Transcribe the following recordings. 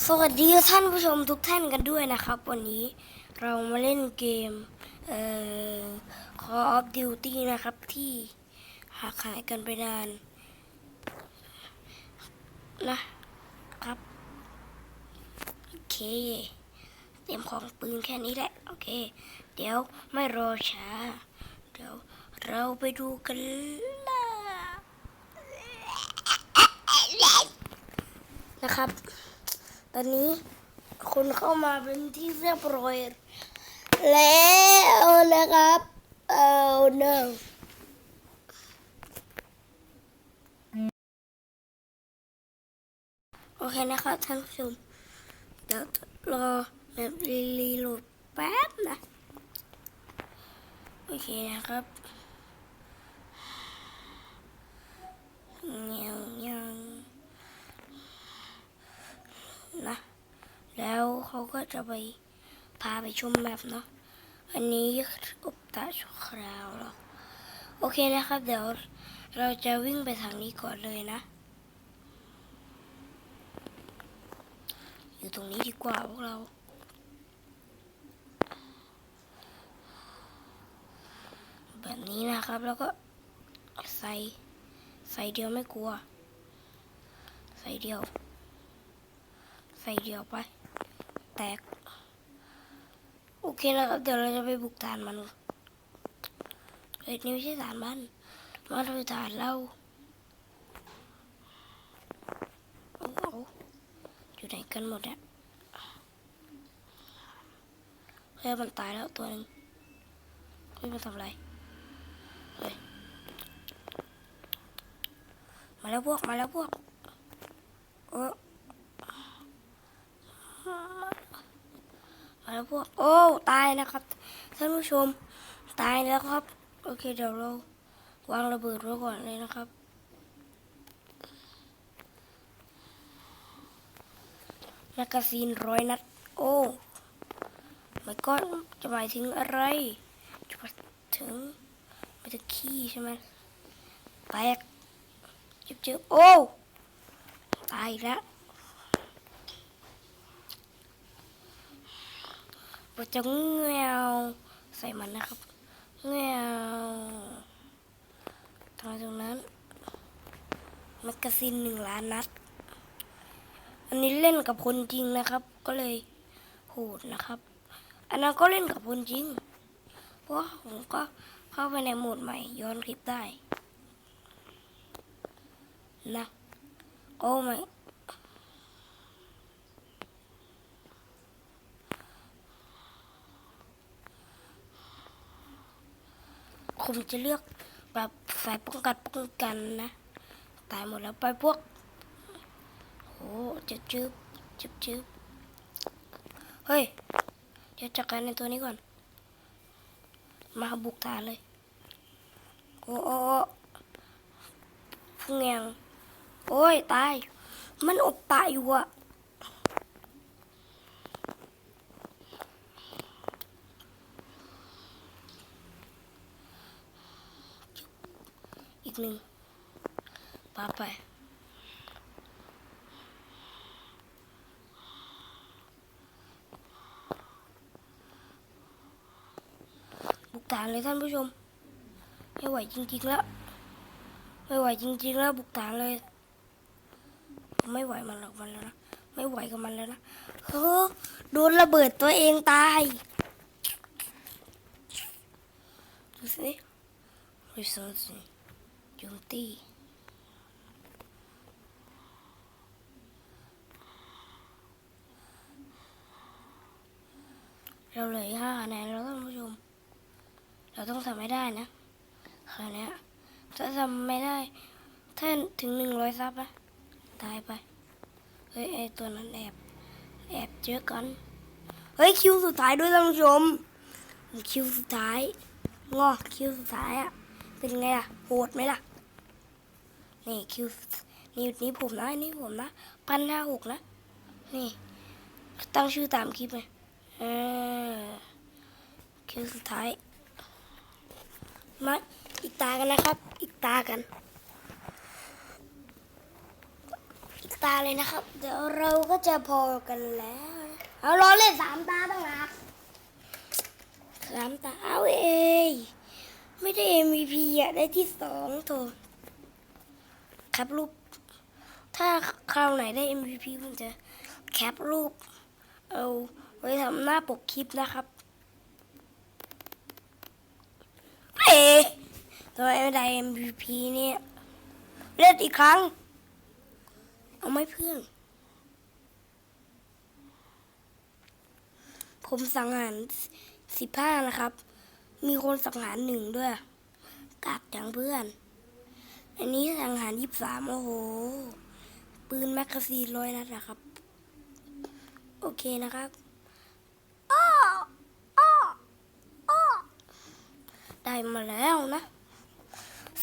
สวัสดีท่านผู้ชมทุกท่านกันด้วยนะครับ วันนี้เรามาเล่นเกมเอ่อ Call of Duty นะครับ ที่หากหายกันไปนาน นะครับ โอเค เตรียมของปืนแค่นี้แหละ โอเค เดี๋ยวไม่รอช้า เดี๋ยวเราไปดูกันเลยนะครับ ตอนนี้คนเข้ามาเป็นที่เรียบร้อยแล้วนะครับ เอา no โอเคนะครับท่านผู้ชม เดี๋ยวรอแบบรีโหลดแป๊บนะ โอเคนะครับเงี้ยเงี้ยวนะ แล้วเขาก็จะไปพาไปชมแมปเนาะอันนี้อุปตะชั่วคราวหรอกโอเคนะครับ เดี๋ยวเราจะวิ่งไปทางนี้ก่อนเลยนะ อยู่ตรงนี้ดีกว่าพวกเราแบบนี้นะครับแล้วก็ใส่ใส่เดียวไม่กลัว ใส่เดียว ใส่เดียวไป แตก โอเคนะครับ เดี๋ยวเราจะไปบุกฐานมันเฮ้ยนี่ไม่ใช่ฐานมันมันคือฐานเราโอ้โหอยู่ไหนกันหมดอะเฮ้ยมันตายแล้วตัวนึงเฮ้ยมันทำอะไรเฮ้ยมาแล้วพวก มาแล้วพวกเออ มาแล้ วพวกโอ้ตายนะครับท่านผู้ชมตายแล้วครับ โอเคเดี๋ยวเราวางระเบิดไว้ก่อนเลยนะครับ แมกกาซีนร้อยนัด โอ้ไม่ก็จะหมายถึงอะไร จะหมายถึงไม่ถึงขี้ใช่ไหมแตกเจ็บเจ็บโอ้ ตายแล้ว เราจะเงวใส่มันนะครับเงวทำไมตรงนั้นแมกกาซีนหนึ่งล้านนัด อันนี้เล่นกับคนจริงนะครับ ก็เลยโหดนะครับ อันนั้นก็เล่นกับคนจริง เพราะผมก็เข้าไปในโหมดใหม่ ย้อนคลิปได้ นะ โอ้ไม่ ผมจะเลือกแบบสายป้องกันป้องกันนะ ตายหมดแล้วไปพวกโอ้จึบจึบจึบจึบเฮ้ยเดี๋ยวจัดการในตัวนี้ก่อน มาบุกฐานเลยโอ้โอ้โอ้พุ่งแงงโอ้ยตาย มันอบตายอยู่อะ หนึ่งปาไปบุกฐานเลยท่านผู้ชม ไม่ไหวจริงๆแล้ว ไม่ไหวจริงๆแล้ว บุกฐานเลย ไม่ไหวมันหรอกมันแล้วนะไม่ไหวกับมันแล้วนะเฮ้อโดนระเบิดตัวเองตาย ดูสิรีเซิ โจมตีเราเหลือห้าคะแนนแล้วท่านผู้ชม เราต้องทำให้ได้นะคราวเนี้ยถ้าทำไม่ได้ ถ้าถึงหนึ่งร้อยซับนะ ตายไป เฮ้ยไอตัวนั้นแอบ แอบเจอกัน เฮ้ย คิวสุดท้ายด้วยท่านผู้ชม คิวสุดท้าย งอ คิวสุดท้ายอะ เป็นไงอะโหดไหมล่ะ นี่คิวนี่นี่ผมนะนี่ผมนะพันห้าหกนะ นี่ ตั้งชื่อตามคลิปไงเออคิวสุดท้าย มาอีกตากันนะครับ อีกตากัน อีกตาเลยนะครับ เดี๋ยวเราก็จะพอกันแล้ว เอารอเล่นสามตาตั้งนานสามตาเอาเอยไม่ได้ MVP อะ ได้ที่สองโถ แครับรูป ถ้าคราวไหนได้ MVP ผมจะแคปรูป เอาไว้ทำหน้าปกคลิปนะครับเอ๊ะทำไมไม่ได้ MVP เนี่ยเล่นอีกครั้ง เอาไม่เพื่อน ผมสังหารสิบห้านะครับ มีคนสังหารหนึ่งด้วยกากจังเพื่อน อันนี้สังหารยี่สามโอ้โห ปืนแมกกาซีนร้อยนัดนะครับ โอเคนะครับอ้ออ้ออ้อได้มาแล้วนะ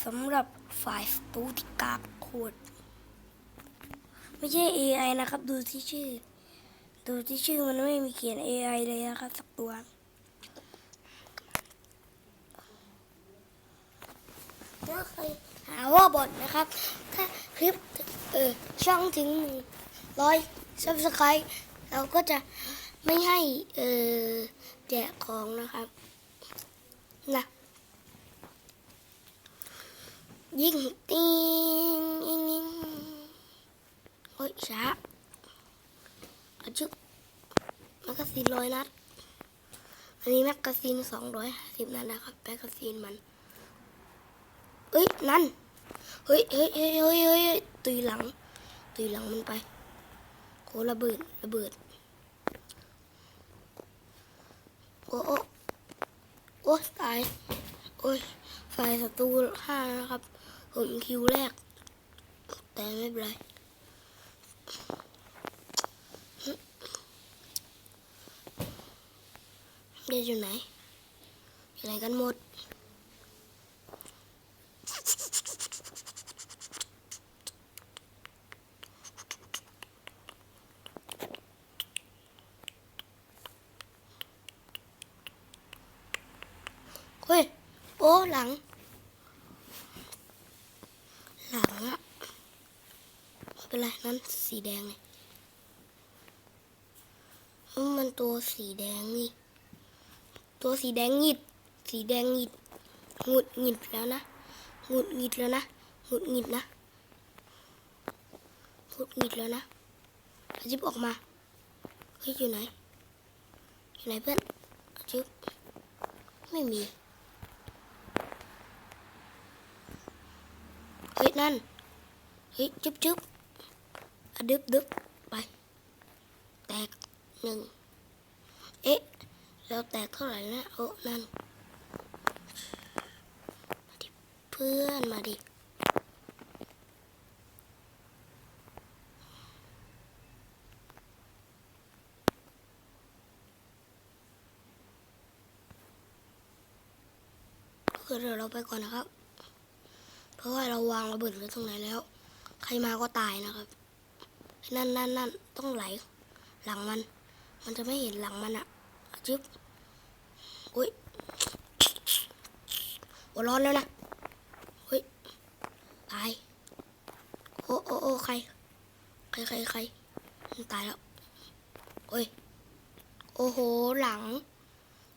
สำหรับฝ่ายสตูที่กากโคตรไม่ใช่ AI นะครับ ดูที่ชื่อ ดูที่ชื่อมันไม่มีเขียน AI เลยนะครับสักตัวถ้าเคย หาว่าบอดนะครับ ถ้าคลิปเออช่องถึงหนึ่งร้อยซับสไครต์เราก็จะไม่ให้เออแจกของนะครับนะยิงติงยิงยิงโอ้ยช้าอะจึ๊บแมกกาซีนร้อยนัด อันนี้แมกกาซีนสองร้อยห้าสิบนัดนะครับแมกกาซีนมัน เอ้ยนั่น เฮ้ยเฮ้ยเฮ้ยเฮ้ยเฮ้ยตุยหลังตุยหลังมันไปโคระเบิดระเบิดโอ้โอ้โอ้ตายโอ้ยฝ่ายศัตรูห้านะครับ ผมคิวแรก แต่ไม่เป็นไรเดี๋ยวอยู่ไหนอยู่ไหนกันหมด เฮ้ย โอ้ หลัง หลังอะไม่เป็นไรนั้นสีแดงเลยมมันตัวสีแดงนี่ ตัวสีแดงหงิด สีแดงหงิดหงุดหงิดแล้วนะหงุดหงิดแล้วนะหงุดหงิดนะหงุดหงิดแล้วนะจิบออกมาเฮ้ยอยู่ไหนอยู่ไหนเพื่อนจิบไม่มี เฮ้ยนั่นเฮ้ยจุ๊บจุ๊บอะดึบดึบไป แตกหนึ่งเอ๊ะแล้วแตกเท่าไหร่นะโอ้นั่นมาดิเพื่อนมาดิคือเดี๋ยวเราไปก่อนนะครับ เพราะว่าเราวางระเบิดไว้ตรงไหนแล้ว ใครมาก็ตายนะครับ นั่นนั่นนั่นต้องไหล หลังมัน มันจะไม่เห็นหลังมันอะจึ๊บอุ้ยโอ้ร้อนแล้วนะเฮ้ยตายโอ้โอ้โอ้ใคร ใครใครใครมันตายแล้วโอ้ยโอ้โหหลัง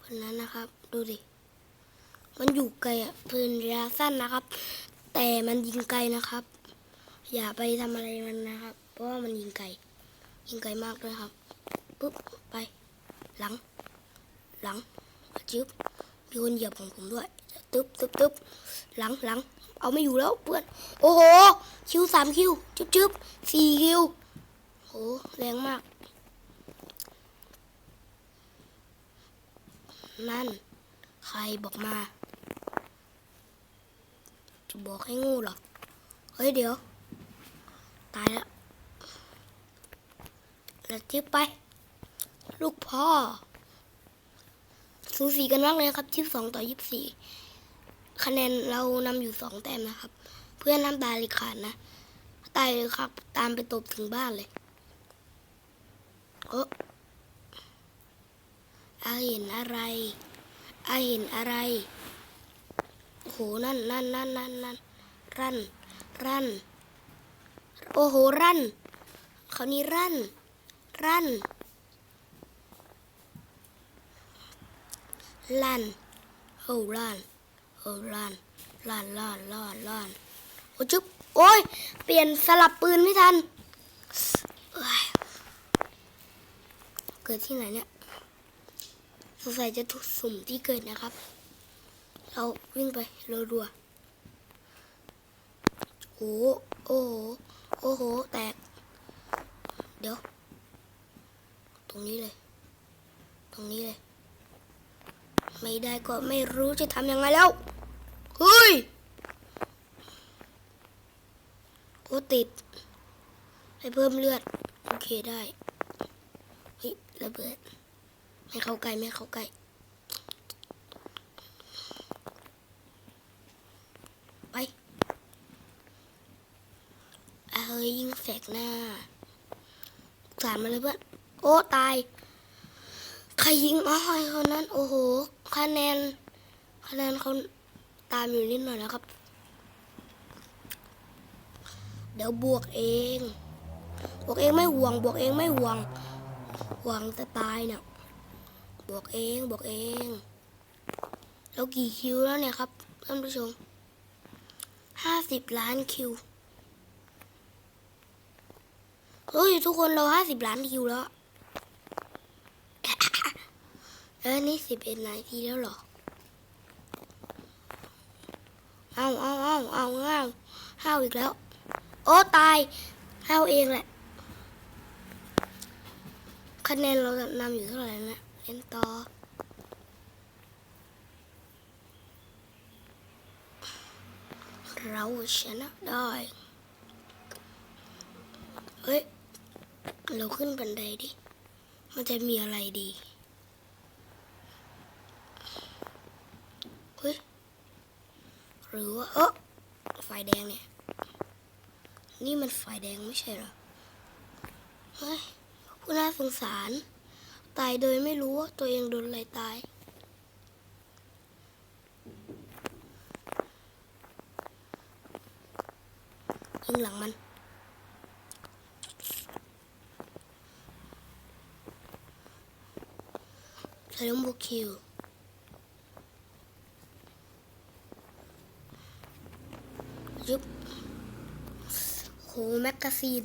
คนนั้นนะครับ ดูดิมันอยู่ไกลอะปืนระยะสั้นนะครับ แต่มันยิงไกลนะครับ อย่าไปทำอะไรมันนะครับ เพราะว่ามันยิงไกลยิงไกลมากด้วยครับปุ๊บไป หลัง หลังจึ๊บมีคนเหยียบของผมด้วยตึ๊บตึ๊บตึ๊บหลังหลังเอาไม่อยู่แล้วเพื่อนโอ้โหคิวสามคิวจึ๊บจึ๊บสี่คิวโหแรงมาก นั่น ใครบอกมา จะบอกให้งูหรอ เฮ้ยเดี๋ยว ตายแล้วแล้วจิ๊บไป ลูกพ่อ สูสีกันมากเลยครับที่สองต่อยี่สิบสี่คะแนนเรานำอยู่สองแต้มนะครับ เพื่อนน้ำตาลยขาดนะ ตายเลยครับ ตามไปตบถึงบ้านเลยโอ้อาเห็นอะไรอาเห็นอะไร โอ้โหนั่นนั่นนั่นนั่นนั่นรันรันโอ้โหรันคราวนี้รั่นรั่นลั่นโอ้ลั่นโอ้ลั่นลั่นลั่นลั่นลั่นโอ้จุ๊บโอ้ยเปลี่ยนสลับปืนไม่ทันเอ้ยเกิดที่ไหนเนี่ยสงสัยจะถูกสุ่มที่เกิดนะครับ เราวิ่งไปเราดัวๆโอ้โหโอ้โหโอ้โห แตก เดี๋ยว ตรงนี้เลย ตรงนี้เลย ไม่ได้ก็ไม่รู้จะทำยังไงแล้ว เฮ้ย โอ้ติด ให้เพิ่มเลือด โอเคได้ เฮ้ยระเบิด ไม่เข้าใกล้ ไม่เข้าใกล้ ไปอะเฮ้ยยิงแส กหน้าสารมาเลยเพื่อนโอ้ตายใครยิงอ๋อไอ้คนนั้น โอ้โห คะแนน คะแนนเขาตามอยู่นิดหน่อยนะครับ เดี๋ยวบวกเอง บวกเองไม่ห่วง บวกเองไม่ห่วง ห่วงจะตายเนี่ย บวกเอง บวกเอง แล้วกี่คิวแล้วเนี่ยครับท่านผู้ชมห้าสิบล้านคิว เฮ้ย ทุกคนเราห้าสิบล้านคิวแล้วเออนี่สิบเอ็ดนาทีแล้วเหรอ เอาเอาเอาเอาเอาห้าวอีกแล้ว โอ้ตายห้าวเองแหละ คะแนนเรานำอยู่เท่าไหร่นะเล่นต่อเราชนะได้ เฮ้ย เราขึ้นบันไดดิ มันจะมีอะไรดี เฮ้ย หรือว่า เออไฟแดงเนี่ย นี่มันไฟแดงไม่ใช่หรอ เฮ้ยผู้น่าสงสาร ตายโดยไม่รู้ว่าตัวเองโดนอะไรตาย ยิงหลังมัน ใส่ลงโบคิวยุบโหแมกกาซีน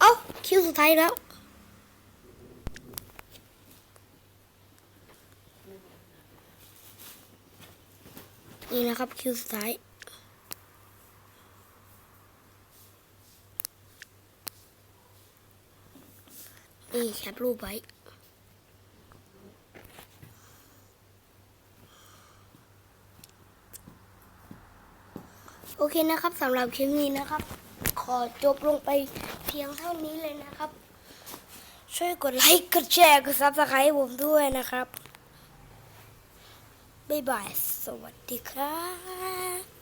เอาคิวสุดท้ายแล้ว นี่นะครับคิวสุดท้ายนี่แคปรูปไว้โอเคนะครับสำหรับคลิปนี้นะครับ ขอจบลงไปเพียงเท่านี้เลยนะครับ ช่วยกดไลค์กดแชร์กดซับสไครต์ผมด้วยนะครับ บ๊ายบาย สวัสดีครับ